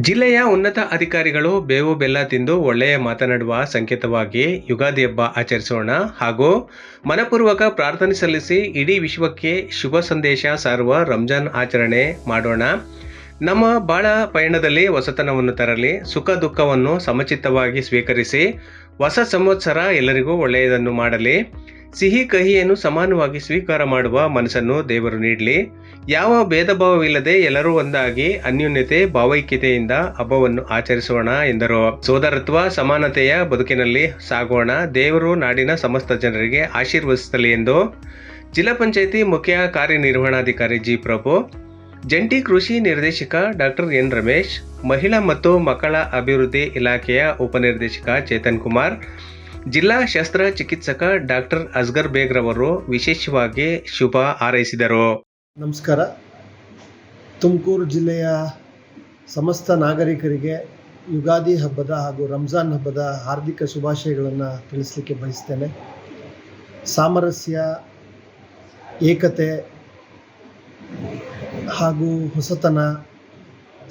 ಜಿಲ್ಲೆಯ ಉನ್ನತ ಅಧಿಕಾರಿಗಳು ಬೇವು ಬೆಲ್ಲ ತಿಂದು ಒಳ್ಳೆಯ ಮಾತನಾಡುವ ಸಂಕೇತವಾಗಿ ಯುಗಾದಿ ಹಬ್ಬ ಆಚರಿಸೋಣ ಹಾಗೂ ಮನಪೂರ್ವಕ ಪ್ರಾರ್ಥನೆ ಸಲ್ಲಿಸಿ ಇಡೀ ವಿಶ್ವಕ್ಕೆ ಶುಭ ಸಂದೇಶ ಸಾರುವ ರಂಜಾನ್ ಆಚರಣೆ ಮಾಡೋಣ. ನಮ್ಮ ಬಾಳ ಪಯಣದಲ್ಲಿ ಹೊಸತನವನ್ನು ತರಲಿ, ಸುಖ ದುಃಖವನ್ನು ಸಮಚಿತ್ತವಾಗಿ ಸ್ವೀಕರಿಸಿ, ಹೊಸ ಸಂವತ್ಸರ ಎಲ್ಲರಿಗೂ ಒಳ್ಳೆಯದನ್ನು ಮಾಡಲಿ. ಸಿಹಿ ಕಹಿಯನ್ನು ಸಮಾನವಾಗಿ ಸ್ವೀಕಾರ ಮಾಡುವ ಮನಸ್ಸನ್ನು ದೇವರು ನೀಡಲಿ. ಯಾವ ಭೇದ ಭಾವವಿಲ್ಲದೆ ಎಲ್ಲರೂ ಒಂದಾಗಿ ಅನ್ಯೋನ್ಯತೆ, ಭಾವೈಕ್ಯತೆಯಿಂದ ಹಬ್ಬವನ್ನು ಆಚರಿಸೋಣ ಎಂದರು. ಸೋದರತ್ವ, ಸಮಾನತೆಯ ಬದುಕಿನಲ್ಲಿ ಸಾಗೋಣ. ದೇವರು ನಾಡಿನ ಸಮಸ್ತ ಜನರಿಗೆ ಆಶೀರ್ವದಿಸಲಿ ಎಂದು ಜಿಲ್ಲಾ ಪಂಚಾಯಿತಿ ಮುಖ್ಯ ಕಾರ್ಯನಿರ್ವಹಣಾಧಿಕಾರಿ ಜಿ. ಪ್ರಭು, ಜಂಟಿ ಕೃಷಿ ನಿರ್ದೇಶಕ ಡಾಕ್ಟರ್ ಎನ್. ರಮೇಶ್, ಮಹಿಳಾ ಮತ್ತು ಮಕ್ಕಳ ಅಭಿವೃದ್ಧಿ ಇಲಾಖೆಯ ಉಪನಿರ್ದೇಶಕ ಚೇತನ್ ಕುಮಾರ್ ಜಿಲ್ಲಾ ಶಸ್ತ್ರ ಚಿಕಿತ್ಸಕ ಡಾಕ್ಟರ್ ಅಸ್ಗರ್ ಬೇಗ್ ರವರು ವಿಶೇಷವಾಗಿ ಶುಭ ಹಾರೈಸಿದರು. ನಮಸ್ಕಾರ. ತುಮಕೂರು ಜಿಲ್ಲೆಯ ಸಮಸ್ತ ನಾಗರಿಕರಿಗೆ ಯುಗಾದಿ ಹಬ್ಬದ ಹಾಗೂ ರಂಜಾನ್ ಹಬ್ಬದ ಹಾರ್ದಿಕ ಶುಭಾಶಯಗಳನ್ನು ತಿಳಿಸಲಿಕ್ಕೆ ಬಯಸ್ತೇನೆ. ಸಾಮರಸ್ಯ, ಏಕತೆ ಹಾಗೂ ಹೊಸತನ,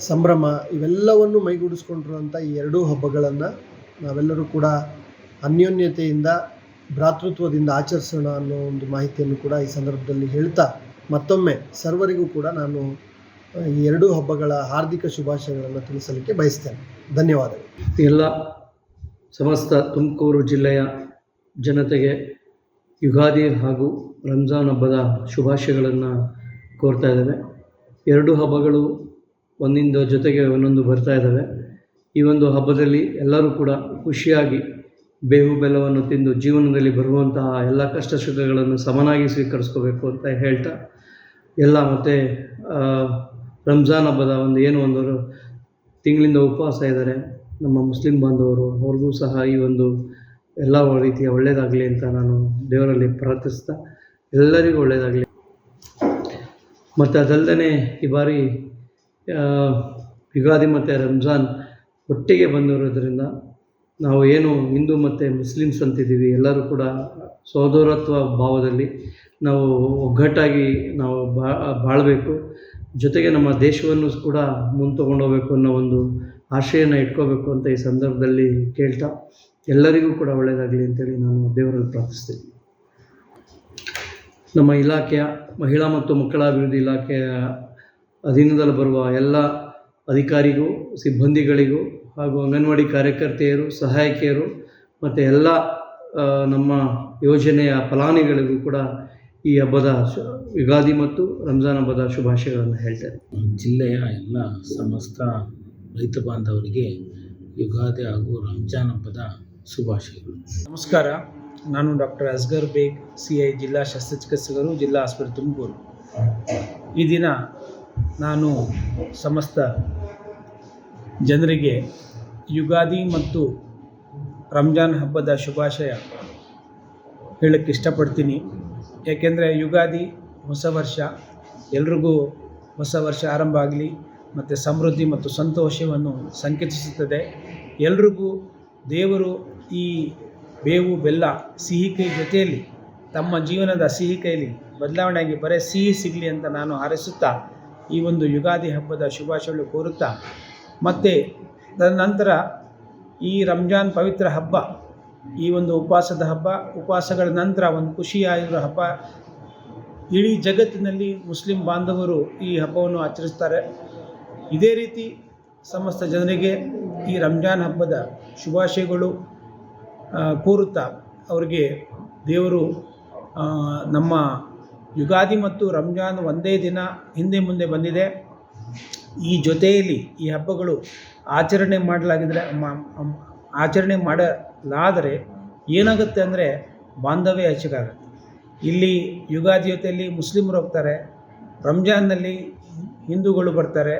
ಸಂಭ್ರಮ ಇವೆಲ್ಲವನ್ನು ಮೈಗೂಡಿಸ್ಕೊಂಡಿರುವಂಥ ಈ ಎರಡೂ ಹಬ್ಬಗಳನ್ನು ನಾವೆಲ್ಲರೂ ಕೂಡ ಅನ್ಯೋನ್ಯತೆಯಿಂದ, ಭ್ರಾತೃತ್ವದಿಂದ ಆಚರಿಸೋಣ ಅನ್ನೋ ಒಂದು ಮಾಹಿತಿಯನ್ನು ಕೂಡ ಈ ಸಂದರ್ಭದಲ್ಲಿ ಹೇಳ್ತಾ, ಮತ್ತೊಮ್ಮೆ ಸರ್ವರಿಗೂ ಕೂಡ ನಾನು ಈ ಎರಡೂ ಹಬ್ಬಗಳ ಹಾರ್ದಿಕ ಶುಭಾಶಯಗಳನ್ನು ತಿಳಿಸಲಿಕ್ಕೆ ಬಯಸ್ತೇನೆ. ಧನ್ಯವಾದಗಳು. ಎಲ್ಲ ಸಮಸ್ತ ತುಮಕೂರು ಜಿಲ್ಲೆಯ ಜನತೆಗೆ ಯುಗಾದಿ ಹಾಗೂ ರಂಜಾನ್ ಹಬ್ಬದ ಶುಭಾಶಯಗಳನ್ನು ಕೋರ್ತಾ ಇದ್ದೇವೆ. ಎರಡು ಹಬ್ಬಗಳು ಒಂದಿಂದ ಜೊತೆಗೆ ಒಂದೊಂದು ಬರ್ತಾ ಇದ್ದಾವೆ. ಈ ಒಂದು ಹಬ್ಬದಲ್ಲಿ ಎಲ್ಲರೂ ಕೂಡ ಖುಷಿಯಾಗಿ ಬೇವು ಬೆಲ್ಲವನ್ನು ತಿಂದು ಜೀವನದಲ್ಲಿ ಬರುವಂತಹ ಎಲ್ಲ ಕಷ್ಟ ಸುಖಗಳನ್ನು ಸಮನಾಗಿ ಸ್ವೀಕರಿಸ್ಕೋಬೇಕು ಅಂತ ಹೇಳ್ತಾ, ಎಲ್ಲ ಮತ್ತು ರಂಜಾನ್ ಹಬ್ಬದ ಒಂದು ಏನು ಒಂದು ತಿಂಗಳಿಂದ ಉಪವಾಸ ಇದ್ದಾರೆ ನಮ್ಮ ಮುಸ್ಲಿಂ ಬಾಂಧವರು, ಅವ್ರಿಗೂ ಸಹ ಈ ಒಂದು ಎಲ್ಲ ರೀತಿಯ ಒಳ್ಳೆಯದಾಗಲಿ ಅಂತ ನಾನು ದೇವರಲ್ಲಿ ಪ್ರಾರ್ಥಿಸ್ತಾ, ಎಲ್ಲರಿಗೂ ಒಳ್ಳೆಯದಾಗಲಿ ಮತ್ತು ಅದಲ್ಲದೆ ಈ ಬಾರಿ ಯುಗಾದಿ ಮತ್ತು ರಂಜಾನ್ ಒಟ್ಟಿಗೆ ಬಂದಿರೋದ್ರಿಂದ ನಾವು ಏನು ಹಿಂದೂ ಮತ್ತು ಮುಸ್ಲಿಮ್ಸ್ ಅಂತಿದ್ದೀವಿ, ಎಲ್ಲರೂ ಕೂಡ ಸೋದರತ್ವ ಭಾವದಲ್ಲಿ ನಾವು ಒಗ್ಗಟ್ಟಾಗಿ ನಾವು ಬಾ, ಬಾಳಬೇಕು. ಜೊತೆಗೆ ನಮ್ಮ ದೇಶವನ್ನು ಕೂಡ ಮುಂದೆ ತೊಗೊಂಡೋಗ್ಬೇಕು ಅನ್ನೋ ಒಂದು ಆಶೆಯನ್ನು ಇಟ್ಕೋಬೇಕು ಅಂತ ಈ ಸಂದರ್ಭದಲ್ಲಿ ಕೇಳ್ತಾ ಎಲ್ಲರಿಗೂ ಕೂಡ ಒಳ್ಳೆಯದಾಗಲಿ ಅಂತೇಳಿ ನಾನು ದೇವರಲ್ಲಿ ಪ್ರಾರ್ಥಿಸ್ತೀನಿ. ನಮ್ಮ ಇಲಾಖೆಯ, ಮಹಿಳಾ ಮತ್ತು ಮಕ್ಕಳ ಅಭಿವೃದ್ಧಿ ಇಲಾಖೆಯ ಅಧೀನದಲ್ಲಿ ಬರುವ ಎಲ್ಲ ಅಧಿಕಾರಿಗೂ, ಸಿಬ್ಬಂದಿಗಳಿಗೂ ಹಾಗೂ ಅಂಗನವಾಡಿ ಕಾರ್ಯಕರ್ತೆಯರು ಸಹಾಯಕಿಯರು ಮತ್ತು ಎಲ್ಲ ನಮ್ಮ ಯೋಜನೆಯ ಫಲಾನಿಗಳಿಗೂ ಕೂಡ ಈ ಹಬ್ಬದ ಶು ಯುಗಾದಿ ಮತ್ತು ರಂಜಾನ್ ಹಬ್ಬದ ಶುಭಾಶಯಗಳನ್ನು ಹೇಳ್ತೇನೆ. ಜಿಲ್ಲೆಯ ಎಲ್ಲ ಸಮಸ್ತ ರೈತ ಬಾಂಧವರಿಗೆ ಯುಗಾದಿ ಹಾಗೂ ರಂಜಾನ್ ಹಬ್ಬದ ಶುಭಾಶಯಗಳು. ನಮಸ್ಕಾರ ನಾನು doctor Asgar Baig C I ಜಿಲ್ಲಾ ಶಸ್ತ್ರಚಿಕಿತ್ಸಕರು ಜಿಲ್ಲಾ ಆಸ್ಪತ್ರೆ ತುಮಕೂರು. ಈ ದಿನ ನಾನು ಸಮಸ್ತ ಜನರಿಗೆ ಯುಗಾದಿ ಮತ್ತು ರಂಜಾನ್ ಹಬ್ಬದ ಶುಭಾಶಯ ಹೇಳಕ್ಕೆ ಇಷ್ಟಪಡ್ತೀನಿ. ಏಕೆಂದರೆ ಯುಗಾದಿ ಹೊಸ ವರ್ಷ, ಎಲ್ರಿಗೂ ಹೊಸ ವರ್ಷ ಆರಂಭ ಆಗಲಿ ಮತ್ತು ಸಮೃದ್ಧಿ ಮತ್ತು ಸಂತೋಷವನ್ನು ಸಂಕೇತಿಸುತ್ತದೆ. ಎಲ್ರಿಗೂ ದೇವರು ಈ ಬೇವು, ಬೆಲ್ಲ, ಸಿಹಿ ಕೈ ಜೊತೆಯಲ್ಲಿ ತಮ್ಮ ಜೀವನದ ಸಿಹಿ ಕೈಲಿ ಬದಲಾವಣೆಯಾಗಿ ಬರೀ ಸಿಹಿ ಸಿಗಲಿ ಅಂತ ನಾನು ಹಾರೈಸುತ್ತಾ ಈ ಒಂದು ಯುಗಾದಿ ಹಬ್ಬದ ಶುಭಾಶಯಗಳು ಕೋರುತ್ತಾ ಮತ್ತು ತದನಂತರ ಈ ರಂಜಾನ್ ಪವಿತ್ರ ಹಬ್ಬ, ಈ ಒಂದು ಉಪವಾಸದ ಹಬ್ಬ, ಉಪವಾಸಗಳ ನಂತರ ಒಂದು ಖುಷಿಯಾಗಿರೋ ಹಬ್ಬ. ಇಡೀ ಜಗತ್ತಿನಲ್ಲಿ ಮುಸ್ಲಿಂ ಬಾಂಧವರು ಈ ಹಬ್ಬವನ್ನು ಆಚರಿಸ್ತಾರೆ. ಇದೇ ರೀತಿ ಸಮಸ್ತ ಜನರಿಗೆ ಈ ರಂಜಾನ್ ಹಬ್ಬದ ಶುಭಾಶಯಗಳು ಕೋರುತ್ತಾ ಅವರಿಗೆ ದೇವರು ನಮ್ಮ ಯುಗಾದಿ ಮತ್ತು ರಂಜಾನ್ ಒಂದೇ ದಿನ ಹಿಂದೆ ಮುಂದೆ ಬಂದಿದೆ. ಈ ಜೊತೆಯಲ್ಲಿ ಈ ಹಬ್ಬಗಳು ಆಚರಣೆ ಮಾಡಲಾಗಿದ್ರೆ ಆಚರಣೆ ಮಾಡಲಾದರೆ ಏನಾಗುತ್ತೆ ಅಂದರೆ ಬಾಂಧವ್ಯ ಹೆಚ್ಚಿಗಾಗುತ್ತೆ. ಇಲ್ಲಿ ಯುಗಾದಿ ಜೊತೆಯಲ್ಲಿ ಮುಸ್ಲಿಮರು ಹೋಗ್ತಾರೆ, ರಂಜಾನ್ನಲ್ಲಿ ಹಿಂದೂಗಳು ಬರ್ತಾರೆ,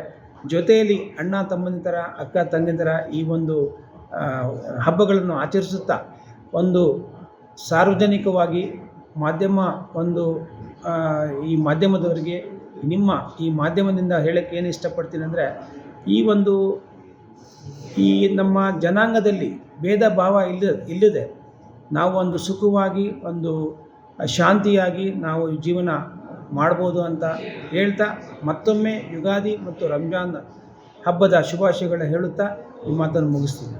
ಜೊತೆಯಲ್ಲಿ ಅಣ್ಣ ತಮ್ಮನ ಥರ, ಅಕ್ಕ ತಂಗಿನ ಥರ ಈ ಒಂದು ಹಬ್ಬಗಳನ್ನು ಆಚರಿಸುತ್ತಾ ಒಂದು ಸಾರ್ವಜನಿಕವಾಗಿ ಮಾಧ್ಯಮ ಒಂದು ಈ ಮಾಧ್ಯಮದವರಿಗೆ ನಿಮ್ಮ ಈ ಮಾಧ್ಯಮದಿಂದ ಹೇಳೋಕ್ಕೆ ಏನು ಇಷ್ಟಪಡ್ತೀನಿ ಅಂದರೆ ಈ ಒಂದು ಈ ನಮ್ಮ ಜನಾಂಗದಲ್ಲಿ ಭೇದ ಭಾವ ಇಲ್ಲ ಇಲ್ಲದೆ. ನಾವು ಒಂದು ಸುಖವಾಗಿ, ಒಂದು ಶಾಂತಿಯಾಗಿ ನಾವು ಜೀವನ ಮಾಡ್ಬೋದು ಅಂತ ಹೇಳ್ತಾ ಮತ್ತೊಮ್ಮೆ ಯುಗಾದಿ ಮತ್ತು ರಂಜಾನ್ ಹಬ್ಬದ ಶುಭಾಶಯಗಳು ಹೇಳುತ್ತಾ ಈ ಮಾತನ್ನು ಮುಗಿಸ್ತೀನಿ.